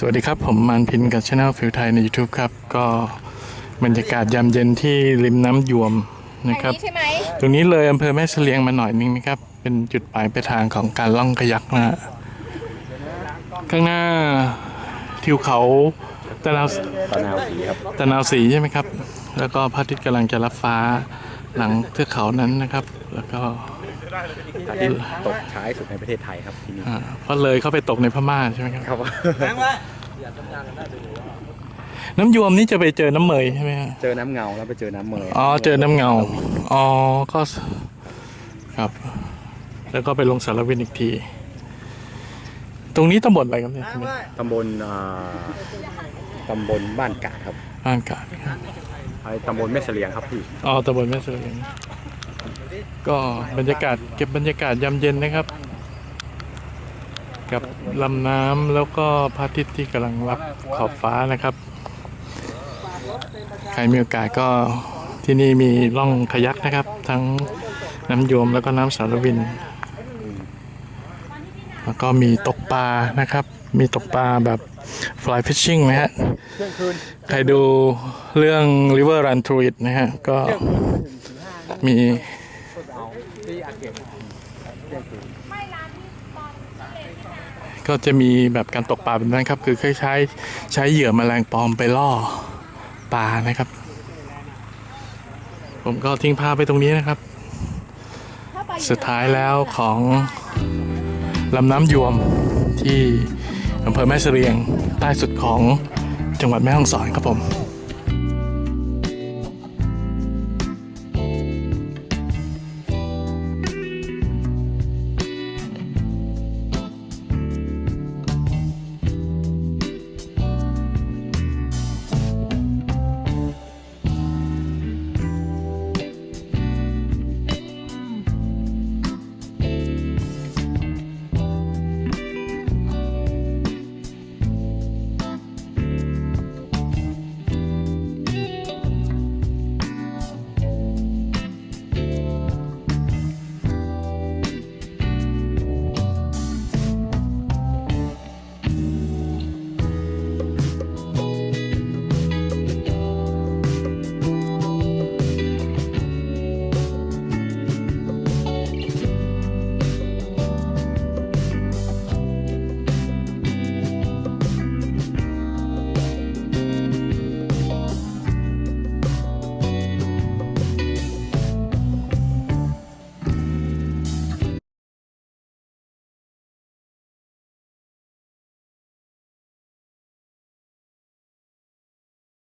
สวัสดีครับ ผมมานพินกับช anel ฟิวไทยใน YouTube ครับ ก็บรรยากาศยามเย็นที่ริมน้ำยวมนะครับใช่ไหมตรงนี้เลยอำเภอแม่เสลียงมาหน่อยนึงนะครับ เป็นจุดหมายปลายทางของการล่องขยักนะฮะข้างหน้าทิวเขาตะนาวตะนาวสีครับตะนาวสีใช่ไหมครับ แล้วก็พระอาทิตย์กำลังจะรับฟ้าหลังเทือกเขานั้นนะครับ แล้วก็ อาทิตย์ตกช้ายสุดในประเทศไทยครับที่นี่อ่าก็เลยเข้าไปตกในพม่าใช่ไหมครับ ครับ น้ำยวมนี่จะไปเจอน้ำเมยใช่ไหมฮะเจอน้ำเงาแล้วไปเจอน้ำเมยอ๋อเจอน้ำเงา อ๋อก็สครับ แล้วก็ไปลงสารวินอีกที ตรงนี้ตำบลอะไรครับเนี่ยตำบลอ่าตำบลบ้านกาดครับบ้านกาดครับไอ้ตำบลแม่เสลียงครับพี่อ๋อตำบลแม่เสลียง ก็บรรยากาศเก็บบรรยากาศยามเย็นนะครับ กับลำน้ำแล้วก็พระอาทิตย์ที่กำลังรับขอบฟ้านะครับ ใครมีโอกาสก็ที่นี่มีล่องขยักนะครับ ทั้งน้ำโยมแล้วก็น้ำสารวิน แล้วก็มีตกปลานะครับ มีตกปลาแบบ fly fishing นะฮะใครดูเรื่อง River Run Through It นะฮะก็มี ก็จะมีแบบการตกปลาแบบนั้นครับ คือคล้ายๆใช้เหยื่อแมลงปอมไปล่อปลานะครับ ผมก็ทิ้งภาพไปตรงนี้นะครับ สุดท้ายแล้วของลำน้ำยวมที่อำเภอแม่เสรียงใต้สุดของจังหวัดแม่ฮ่องสอนครับผม